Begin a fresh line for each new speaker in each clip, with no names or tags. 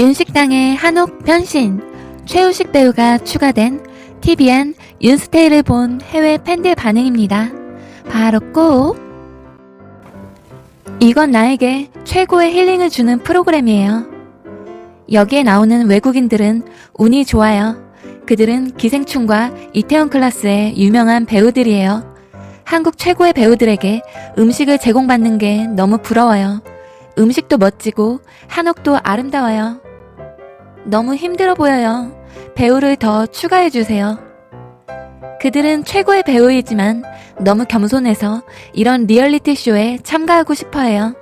윤식당의 한옥 변신, 최우식 배우가 추가된 TVN 윤스테이를 본 해외 팬들 반응입니다. 바로 꼭! 이건 나에게 최고의 힐링을 주는 프로그램이에요. 여기에 나오는 외국인들은 운이 좋아요. 그들은 기생충과 이태원 클라스의 유명한 배우들이에요. 한국 최고의 배우들에게 음식을 제공받는 게 너무 부러워요. 음식도 멋지고 한옥도 아름다워요. 너무 힘들어 보여요. 배우를 더 추가해주세요. 그들은 최고의 배우이지만 너무 겸손해서 이런 리얼리티 쇼에 참가하고 싶어 해요.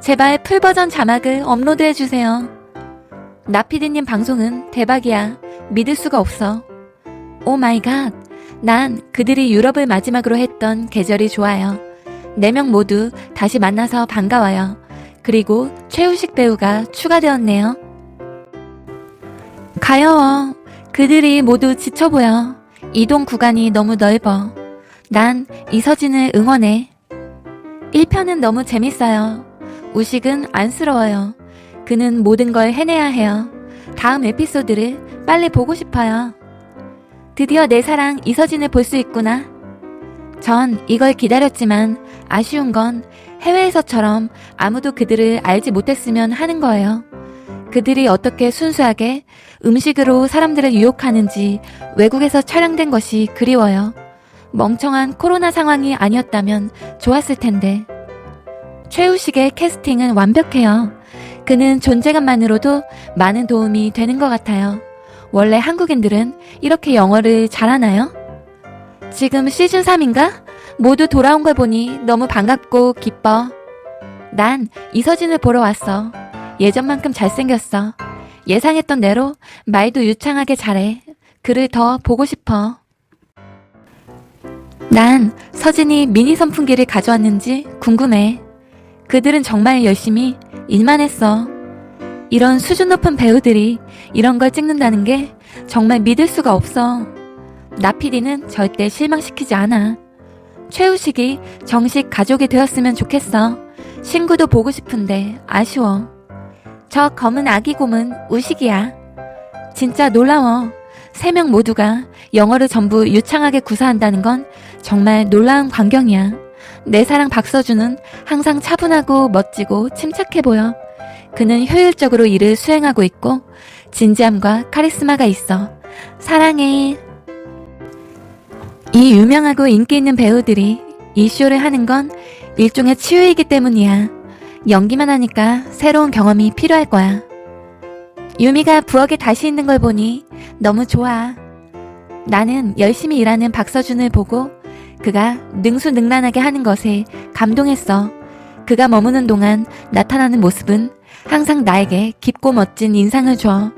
제발 풀버전 자막을 업로드해주세요. 나피디님 방송은 대박이야. 믿을 수가 없어. 오 마이 갓. 난 그들이 유럽을 마지막으로 했던 계절이 좋아요. 네 명 모두 다시 만나서 반가워요. 그리고 최우식 배우가 추가되었네요. 가여워. 그들이 모두 지쳐 보여. 이동 구간이 너무 넓어. 난 이서진을 응원해. 1편은 너무 재밌어요. 우식은 안쓰러워요. 그는 모든 걸 해내야 해요. 다음 에피소드를 빨리 보고 싶어요. 드디어 내 사랑 이서진을 볼 수 있구나. 전 이걸 기다렸지만 아쉬운 건 해외에서처럼 아무도 그들을 알지 못했으면 하는 거예요. 그들이 어떻게 순수하게 음식으로 사람들을 유혹하는지 외국에서 촬영된 것이 그리워요. 멍청한 코로나 상황이 아니었다면 좋았을 텐데. 최우식의 캐스팅은 완벽해요. 그는 존재감만으로도 많은 도움이 되는 것 같아요. 원래 한국인들은 이렇게 영어를 잘하나요? 지금 시즌 3인가? 모두 돌아온 걸 보니 너무 반갑고 기뻐. 난 이서진을 보러 왔어. 예전만큼 잘생겼어. 예상했던 대로 말도 유창하게 잘해. 그를 더 보고 싶어. 난 서진이 미니 선풍기를 가져왔는지 궁금해. 그들은 정말 열심히 일만 했어. 이런 수준 높은 배우들이 이런 걸 찍는다는 게 정말 믿을 수가 없어. 나피디는 절대 실망시키지 않아. 최우식이 정식 가족이 되었으면 좋겠어. 친구도 보고 싶은데 아쉬워. 저 검은 아기 곰은 우식이야. 진짜 놀라워. 세 명 모두가 영어를 전부 유창하게 구사한다는 건 정말 놀라운 광경이야. 내 사랑 박서준은 항상 차분하고 멋지고 침착해 보여. 그는 효율적으로 일을 수행하고 있고 진지함과 카리스마가 있어. 사랑해. 이 유명하고 인기 있는 배우들이 이 쇼를 하는 건 일종의 치유이기 때문이야. 연기만 하니까 새로운 경험이 필요할 거야. 유미가 부엌에 다시 있는 걸 보니 너무 좋아. 나는 열심히 일하는 박서준을 보고 그가 능수능란하게 하는 것에 감동했어. 그가 머무는 동안 나타나는 모습은 항상 나에게 깊고 멋진 인상을 줘.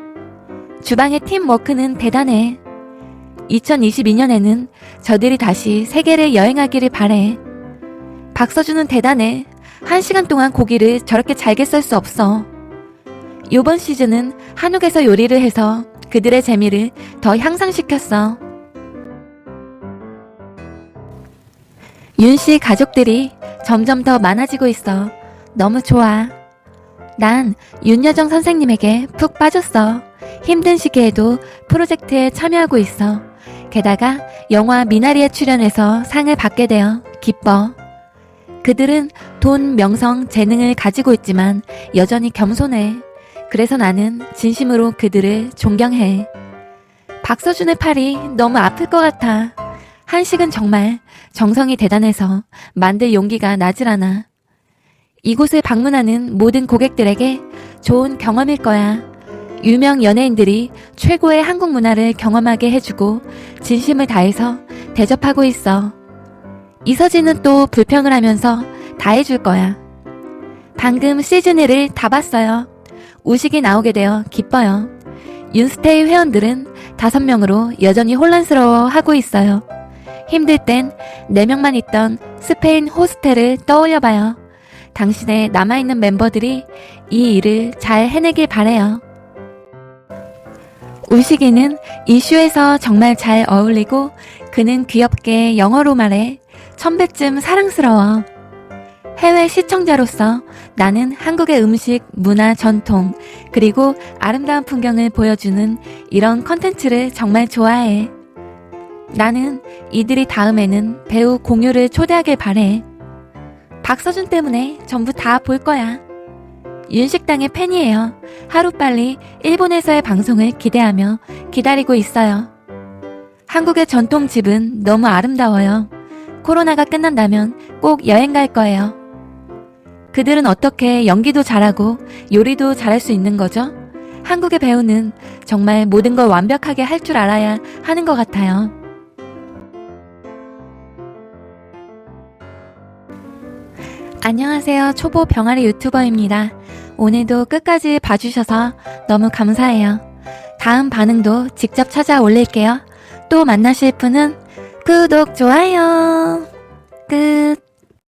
주방의 팀워크는 대단해. 2022년에는 저들이 다시 세계를 여행하기를 바래. 박서준은 대단해. 한 시간 동안 고기를 저렇게 잘게 썰 수 없어. 요번 시즌은 한옥에서 요리를 해서 그들의 재미를 더 향상시켰어. 윤 씨 가족들이 점점 더 많아지고 있어. 너무 좋아. 난 윤여정 선생님에게 푹 빠졌어. 힘든 시기에도 프로젝트에 참여하고 있어. 게다가 영화 미나리에 출연해서 상을 받게 되어 기뻐. 그들은 돈, 명성, 재능을 가지고 있지만 여전히 겸손해. 그래서 나는 진심으로 그들을 존경해. 박서준의 팔이 너무 아플 것 같아. 한식은 정말 정성이 대단해서 만들 용기가 나질 않아. 이곳을 방문하는 모든 고객들에게 좋은 경험일 거야. 유명 연예인들이 최고의 한국 문화를 경험하게 해주고 진심을 다해서 대접하고 있어. 이서진은 또 불평을 하면서 다 해줄 거야. 방금 시즌 1을 다 봤어요. 우식이 나오게 되어 기뻐요. 윤스테이 회원들은 다섯 명으로 여전히 혼란스러워 하고 있어요. 힘들 땐 네명만 있던 스페인 호스텔을 떠올려 봐요. 당신의 남아있는 멤버들이 이 일을 잘 해내길 바래요. 우식이는 이슈에서 정말 잘 어울리고 그는 귀엽게 영어로 말해 천배쯤 사랑스러워. 해외 시청자로서 나는 한국의 음식, 문화, 전통, 그리고 아름다운 풍경을 보여주는 이런 컨텐츠를 정말 좋아해. 나는 이들이 다음에는 배우 공유를 초대하길 바래. 박서준 때문에 전부 다 볼 거야. 윤식당의 팬이에요. 하루빨리 일본에서의 방송을 기대하며 기다리고 있어요. 한국의 전통집은 너무 아름다워요. 코로나가 끝난다면 꼭 여행 갈 거예요. 그들은 어떻게 연기도 잘하고 요리도 잘할 수 있는 거죠? 한국의 배우는 정말 모든 걸 완벽하게 할 줄 알아야 하는 것 같아요. 안녕하세요. 초보 병아리 유튜버입니다. 오늘도 끝까지 봐주셔서 너무 감사해요. 다음 반응도 직접 찾아 올릴게요. 또 만나실 분은 구독, 좋아요. 끝.